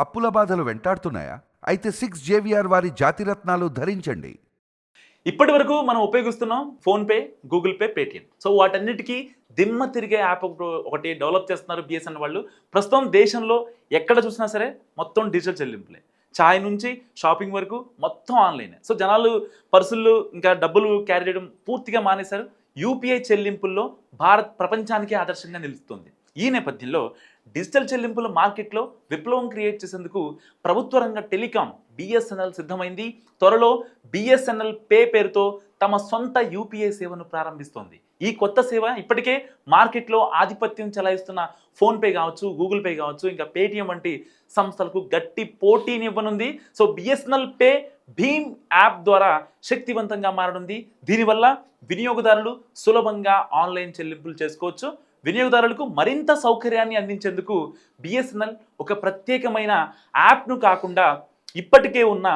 అప్పుల బాధలు వెంటాడుతున్నాయా? అయితే సిక్స్ జేవిఆర్ వారి జాతిరత్నాలు ధరించండి. ఇప్పటి వరకు మనం ఉపయోగిస్తున్నాం PhonePe Google Pay Paytm. So వాటన్నిటికీ దిమ్మ తిరిగే యాప్ ఒకటి- డెవలప్ చేస్తున్నారు బిఎస్ఎన్ వాళ్ళు. ప్రస్తుతం దేశంలో ఎక్కడ చూసినా సరే మొత్తం డిజిటల్ చెల్లింపులే. ఛాయ్ నుంచి షాపింగ్ వరకు మొత్తం ఆన్లైన్. సో జనాలు పర్సులు ఇంకా డబ్బులు క్యారీ చేయడం పూర్తిగా మానేశారు. యూపీఐ చెల్లింపుల్లో భారత్ ప్రపంచానికే ఆదర్శంగా నిలుస్తుంది. ఈ నేపథ్యంలో డిజిటల్ చెల్లింపుల మార్కెట్లో విప్లవం క్రియేట్ చేసేందుకు ప్రభుత్వ రంగ టెలికాం బిఎస్ఎన్ఎల్ సిద్ధమైంది. త్వరలో బిఎస్ఎన్ఎల్ పే పేరుతో తమ సొంత యూపీఐ సేవను ప్రారంభిస్తోంది. ఈ కొత్త సేవ ఇప్పటికే మార్కెట్లో ఆధిపత్యం చెలాయిస్తున్న ఫోన్పే కావచ్చు గూగుల్ పే కావచ్చు ఇంకా పేటిఎం వంటి సంస్థలకు గట్టి పోటీని ఇవ్వనుంది సో బిఎస్ఎన్ఎల్ పే భీమ్ యాప్ ద్వారా శక్తివంతంగా మారనుంది. దీనివల్ల వినియోగదారులు సులభంగా ఆన్లైన్ చెల్లింపులు చేసుకోవచ్చు. వినియోగదారులకు మరింత సౌకర్యాన్ని అందించేందుకు బిఎస్ఎన్ఎల్ ఒక ప్రత్యేకమైన యాప్ను కాకుండా ఇప్పటికే ఉన్న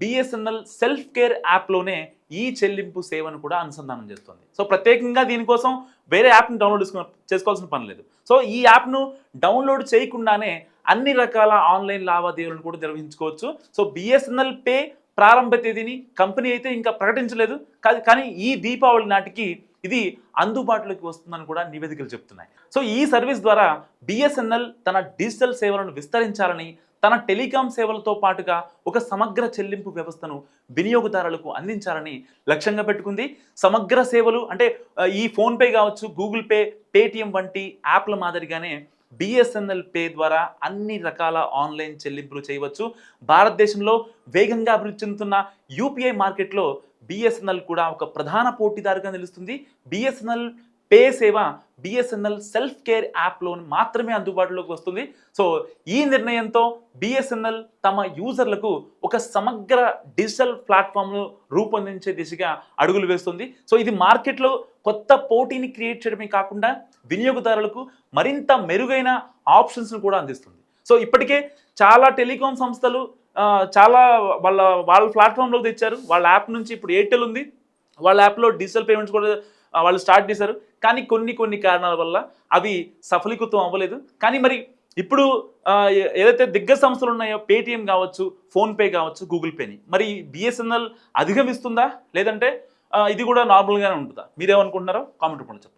బిఎస్ఎన్ఎల్ సెల్ఫ్ కేర్ యాప్లోనే ఈ చెల్లింపు సేవను కూడా అనుసంధానం చేస్తుంది. సో ప్రత్యేకంగా దీనికోసం వేరే యాప్ని డౌన్లోడ్ చేసుకున్న చేసుకోవాల్సిన పని లేదు. సో ఈ యాప్ను డౌన్లోడ్ చేయకుండానే అన్ని రకాల ఆన్లైన్ లావాదేవీలను కూడా నిర్వహించుకోవచ్చు. సో బిఎస్ఎన్ఎల్ పే ప్రారంభ తేదీని కంపెనీ అయితే ఇంకా ప్రకటించలేదు. కానీ ఈ దీపావళి నాటికి ఇది అందుబాటులోకి వస్తుందని కూడా నివేదికలు చెప్తున్నాయి. సో ఈ సర్వీస్ ద్వారా బిఎస్ఎన్ఎల్ తన డిజిటల్ సేవలను విస్తరించాలని తన టెలికాం సేవలతో పాటుగా ఒక సమగ్ర చెల్లింపు వ్యవస్థను వినియోగదారులకు అందించాలని లక్ష్యంగా పెట్టుకుంది. సమగ్ర సేవలు అంటే ఈ ఫోన్పే కావచ్చు గూగుల్ పే పేటిఎం వంటి యాప్ల మాదిరిగానే బిఎస్ఎన్ఎల్ పే ద్వారా అన్ని రకాల ఆన్లైన్ చెల్లింపులు చేయవచ్చు. భారతదేశంలో వేగంగా అభివృద్ధి చెందుతున్న యూపీఐ మార్కెట్లో బిఎస్ఎన్ఎల్ కూడా ఒక ప్రధాన పోటీదారుగా నిలుస్తుంది. బిఎస్ఎన్ఎల్ పే సేవ బిఎస్ఎన్ఎల్ సెల్ఫ్ కేర్ యాప్లో మాత్రమే అందుబాటులోకి వస్తుంది. సో ఈ నిర్ణయంతో బిఎస్ఎన్ఎల్ తమ యూజర్లకు ఒక సమగ్ర డిజిటల్ ప్లాట్ఫామ్ను రూపొందించే దిశగా అడుగులు వేస్తుంది. సో ఇది మార్కెట్లో కొత్త పోటీని క్రియేట్ చేయడమే కాకుండా వినియోగదారులకు మరింత మెరుగైన ఆప్షన్స్ను కూడా అందిస్తుంది. సో ఇప్పటికే చాలా టెలికాం సంస్థలు చాలా వాళ్ళ వాళ్ళ ప్లాట్ఫామ్లోకి తెచ్చారు. వాళ్ళ యాప్ నుంచి ఇప్పుడు ఎయిర్టెల్ ఉంది. వాళ్ళ యాప్లో డిజిటల్ పేమెంట్స్ కూడా వాళ్ళు స్టార్ట్ చేశారు. కానీ కొన్ని కొన్ని కారణాల వల్ల అవి సఫలీకృతం అవ్వలేదు. కానీ మరి ఇప్పుడు ఏదైతే దిగ్గజ సంస్థలు ఉన్నాయో పేటిఎం కావచ్చు ఫోన్పే కావచ్చు గూగుల్ పేని మరి బిఎస్ఎన్ఎల్ అధిగమిస్తుందా? లేదంటే ఇది కూడా నార్మల్గానే ఉంటుందా? మీరేమనుకుంటున్నారో కామెంట్ రూపంలో చెప్పండి.